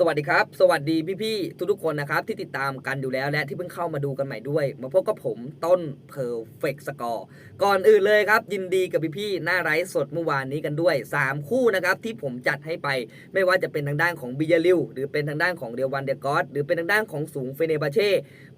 สวัสดีครับ สวัสดีพี่ๆทุกๆคนนะครับ ที่ติดตามกันอยู่แล้วและที่เพิ่งเข้ามาดูกันใหม่ด้วย มาพบกับผมต้น Perfect Score ก่อนอื่นเลยครับ ยินดีกับพี่ๆหน้าไร้สดเมื่อวานนี้กันด้วย 3 คู่นะครับที่ผมจัดให้ไป ไม่ว่าจะเป็นทางด้านของบิยาลิวหรือเป็นทางด้านของเดียวันเดกอสหรือเป็นทางด้านของสูงเฟเนบาเช่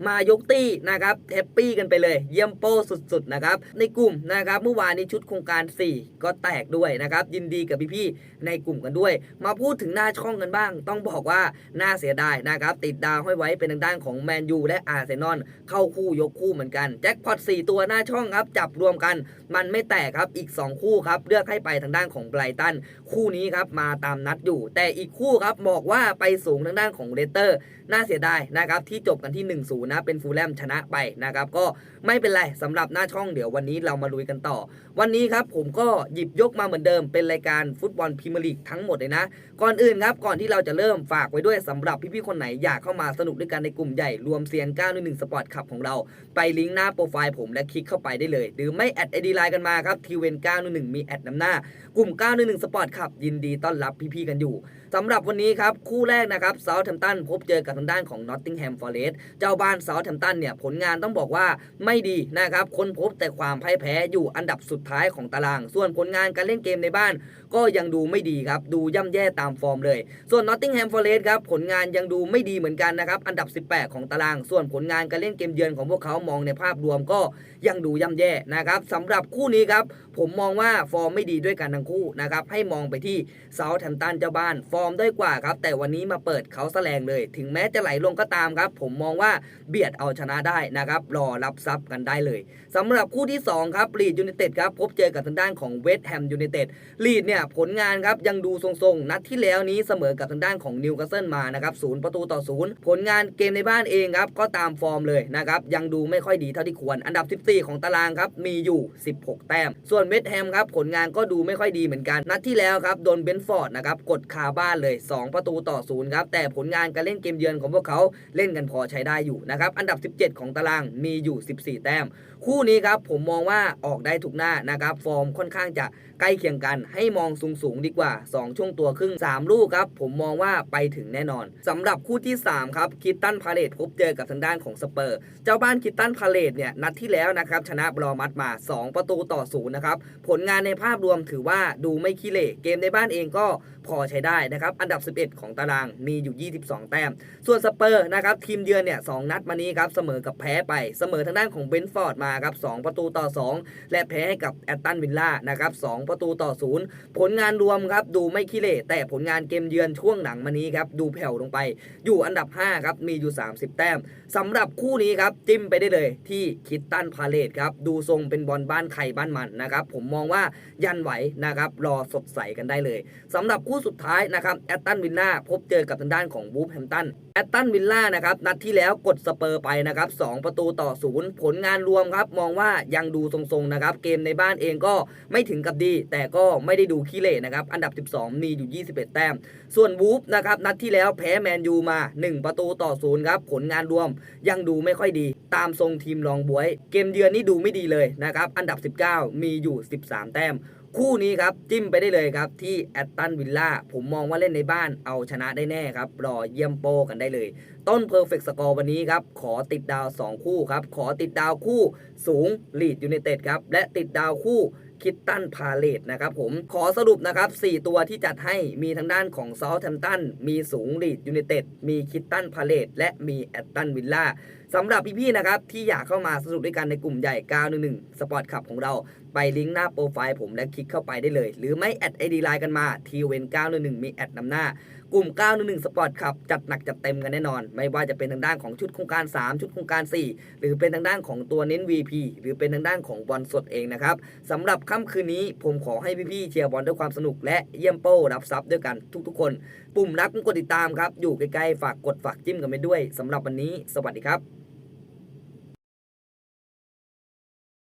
มายกตี้นะครับแฮปปี้กันไปเลย เยี่ยมโป้สุดๆนะครับในกลุ่มนะครับเมื่อวานนี้ชุดโครงการ 4 ก็แตกด้วยนะครับยินดีกับพี่ๆในกลุ่มกันด้วย มาพูดถึงหน้าช่องกันบ้าง ต้องบอกว่าน่าเสียดายนะครับ ติดดาวให้ไว้เป็นทางด้านของแมนยูและอาร์เซนอลเข้าคู่ยกคู่เหมือนกัน แจ็คพอต4ตัวหน้าช่องครับ จับรวมกัน มันไม่แตกครับอีก 2 คู่ครับ เลือกให้ไปทางด้านของไบรตัน คู่นี้ครับมาตามนัดอยู่ แต่อีกคู่ครับบอกว่าไปสูงทางด้านของเลสเตอร์ น่าเสียดายนะครับที่จบกันที่ 1-0นะเป็นฟูลแลมชนะไปนะครับก็ไม่เป็นไรสำหรับหน้าช่องเดี๋ยววันนี้เรามาลุยกันต่อ วันนี้ครับผมก็หยิบยกมาเหมือนเดิมเป็นรายการฟุตบอลพรีเมียร์ลีกทั้งหมดเลยนะ ก่อนอื่นครับก่อนที่เราจะเริ่มฝากไว้ด้วยสำหรับพี่ๆคนไหนอยากเข้ามาสนุกด้วยกันในกลุ่มใหญ่รวมเซียน911สปอร์ตขับของเรา ไปลิงก์หน้าโปรไฟล์ผมและคลิกเข้าไปได้เลย หรือไม่แอดไอดีไลน์กันมาครับทีเวน911มีแอดนำหน้า กลุ่ม 911สปอร์ตขับยินดีต้อนรับพี่ๆกันอยู่สำหรับวันนี้ครับ คู่แรกนะครับเซาท์แฮมป์ตันพบเจอกับทางด้านของนอตติงแฮมฟอร์เรสต์เจ้าบ้านเซาท์แฮมป์ตันเนี่ยผลงานต้องบอกว่าไม่ดีนะครับคนพบแต่ความพ่ายแพ้อยู่อันดับสุดท้ายของตาราง ส่วนผลงานการเล่นเกมในบ้าน ก็ยังดูไม่ดีครับ ดูย่ำแย่ตามฟอร์มเลย ส่วนนอตติงแฮมฟอร์เรสต์ครับผลงานยังดูไม่ดีเหมือนกันนะครับอันดับ 18 ของตาราง ส่วนผลงานการเล่นเกมเยือนของพวกเขามองในภาพรวมก็ยังดูย่ำแย่นะครับสำหรับคู่นี้ครับ ผมมองว่าฟอร์มไม่ดีด้วยกันทั้งคู่นะครับให้มองไปที่เซาท์แฮมตันเจ้าบ้าน ฟอร์มด้อยกว่าครับ แต่วันนี้มาเปิดเขาแสลงเลย ถึงแม้จะไหลลงก็ตามครับ ผมมองว่าเบียดเอาชนะได้นะครับ รอรับทรัพย์กันได้เลยสำหรับคู่ที่ 2 ครับลีดยูไนเต็ดครับพบเจอกับทางด้านของเวสต์แฮมยูไนเต็ดลีดเนี่ยผลงานครับยังดูทรงๆ นัดที่แล้วนี้เสมอกับทางด้านของนิวคาสเซิลมานะครับศูนย์ประตูต่อศูนย์ผลงานเกมในบ้านเองครับก็ตามฟอร์มเลยนะครับยังดูไม่ค่อยดีเท่าที่ควร อันดับ 14 ของตารางครับมีอยู่ 16 แต้ม ส่วนเวสต์แฮมครับผลงานก็ดูไม่ค่อยดีเหมือนกัน นัดที่แล้วครับโดนเบนฟอร์ดนะครับกดคาบ้านเลย 2 ประตูต่อศูนย์ครับแต่ผลงานการเล่นเกมเยือนของพวกเขาเล่นกันพอใช้ได้อยู่นะครับอันดับ 17 ของตารางมีอยู่ 14 แต้ม คู่นี้ครับผมมองว่าออกได้ทุกหน้านะครับฟอร์มค่อนข้างจะใกล้เคียงกันให้มองสูงสูงดีกว่า 2 ช่วงตัวครึ่ง 3 ลูกครับ ผมมองว่าไปถึงแน่นอนสำหรับคู่ที่ 3 ครับคิตตันพาเลตพบเจอกับทางด้านของสเปอร์ เจ้าบ้านคิตตันพาเลตเนี่ยนัดที่แล้วนะครับชนะบรอมัดมา 2 ประตูต่อศูนย์นะครับผลงานในภาพรวมถือว่าดูไม่ขี้เหร่เกมในบ้านเองก็พอใช้ได้นะครับ อันดับ 11 ของตารางมีอยู่ 22 แต้ม ส่วนสเปอร์นะครับ ทีมเยือนเนี่ยสองนัดมานี้ครับ เสมอกับแพ้ไป เสมอทางด้านของเบนฟอร์ดมาครับ 2 ประตูต่อ 2 และแพ้ให้กับแอตตันวิลล่านะครับ 2 ประตูต่อ 0 ผลงานรวมครับ ดูไม่ขี้เหร่แต่ผลงานเกมเยือนช่วงหนังมานี้ครับ ดูแผ่วลงไป อยู่อันดับ 5 ครับ มีอยู่ 30 แต้มสำหรับคู่นี้ครับ จิ้มไปได้เลยที่คิตตันพาเลตครับ ดูทรงเป็นบอลบ้านใครบ้านมันนะครับผมมองว่ายันไหวนะครับรอสดใสกันได้เลยสำหรับคู่สุดท้ายนะครับแอตตันวิลล่าพบเจอกับทางด้านของบูฟแฮมตันแอตตันวิลล่านะครับนัดที่แล้วกดสเปอร์ไปนะครับ2ประตูต่อศูนย์ผลงานรวมครับ มองว่ายังดูทรงๆนะครับเกมในบ้านเองก็ไม่ถึงกับดี แต่ก็ไม่ได้ดูขี้เหร่นะครับอันดับ 12 มีอยู่ 21 แต้ม ส่วนวูฟนะครับนัดที่แล้วแพ้แมนยูมา 1 ประตูต่อศูนย์ครับผลงานรวมยังดูไม่ค่อยดี ตามทรงทีมรองบวย เกมเยือนนี่ดูไม่ดีเลยนะครับอันดับ 19 มีอยูู่่ 13 แต้ม คู่นี้ครับจิ้มไปได้เลยครับที่แอตตันวิลล่าผมมองว่าเล่นในบ้านเอาชนะได้แน่ครับรอเยี่ยมโปกันได้เลย ต้นเพอร์เฟกต์สกอร์วันนี้ครับ ขอติดดาว 2 คู่ครับ ขอติดดาวคู่สูงลีดยูเนเต็ดครับ และติดดาวคู่ คิตตันพาเลตนะครับผมขอสรุปนะครับ 4 ตัวที่จัดให้มีทางด้านของซ u ลแ h มตันมีสูงลีดยู i นเต็ดมีคิตตันพาเลตและมีแอตตันวิลล่าสำหรับพี่ๆนะครับที่อยากเข้ามาสนุกด้วยกันในกลุ่มใหญ่ 911 สปอร์ตขับของเรา ไปลิงก์หน้าโปรไฟล์ผมและคลิกเข้าไปได้เลย หรือไม่แอดไอดีไลน์กันมาทีเวน911มีแอดนำหน้า กลุ่ม 911สปอร์ตขับจัดหนักจัดเต็มกันแน่นอน ไม่ว่าจะเป็นทางด้านของชุดโครงการ 3 ชุดโครงการ 4 หรือเป็นทางด้านของตัวเน้น VP หรือเป็นทางด้านของบอลสดเองนะครับสำหรับค่ำคืนนี้ผมขอให้พี่ๆเชียร์บอลด้วยความสนุกและเยี่ยมโป้รับทรัพย์ด้วยกันทุกๆคน ปุ่มรักกดติดตามครับอยู่ใกล้ๆฝากกดฝากจิ้มกันไปด้วยสำหรับวันนี้ สวัสดีครับ